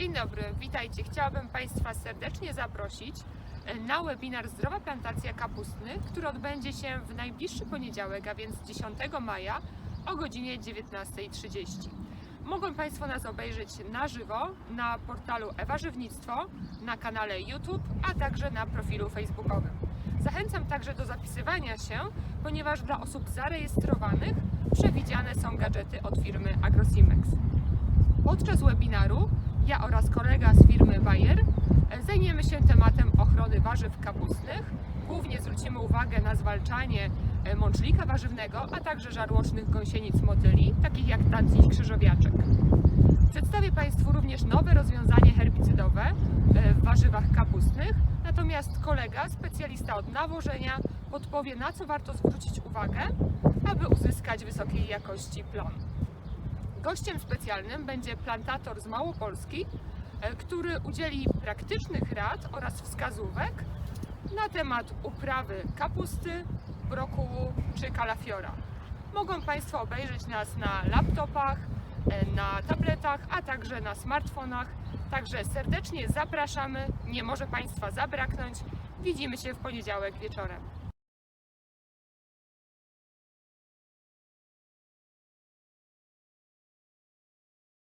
Dzień dobry, witajcie. Chciałabym Państwa serdecznie zaprosić e, na webinar Zdrowa Plantacja Kapustny, który odbędzie się w najbliższy poniedziałek, a więc 10 maja o godzinie 19.30. Mogą Państwo nas obejrzeć na żywo na portalu Ewa Żywnictwo, na kanale YouTube, a także na profilu facebookowym. Zachęcam także do zapisywania się, ponieważ dla osób zarejestrowanych przewidziane są gadżety od firmy AgroSimex. Podczas webinaru ja oraz kolega z firmy Bayer e, zajmiemy się tematem ochrony warzyw kapustnych. Głównie zwrócimy uwagę na zwalczanie e, mączlika warzywnego, a także żarłocznych gąsienic motyli, takich jak tanci krzyżowiaczek. Przedstawię Państwu również nowe rozwiązanie herbicydowe e, w warzywach kapustnych, natomiast kolega, specjalista od nawożenia, podpowie na co warto zwrócić uwagę, aby uzyskać wysokiej jakości plon. Gościem specjalnym będzie plantator z Małopolski, e, który udzieli praktycznych rad oraz wskazówek na temat uprawy kapusty, brokułu czy kalafiora. Mogą Państwo obejrzeć nas na laptopach, e, na tabletach, a także na smartfonach. Także serdecznie zapraszamy, nie może Państwa zabraknąć. Widzimy się w poniedziałek wieczorem.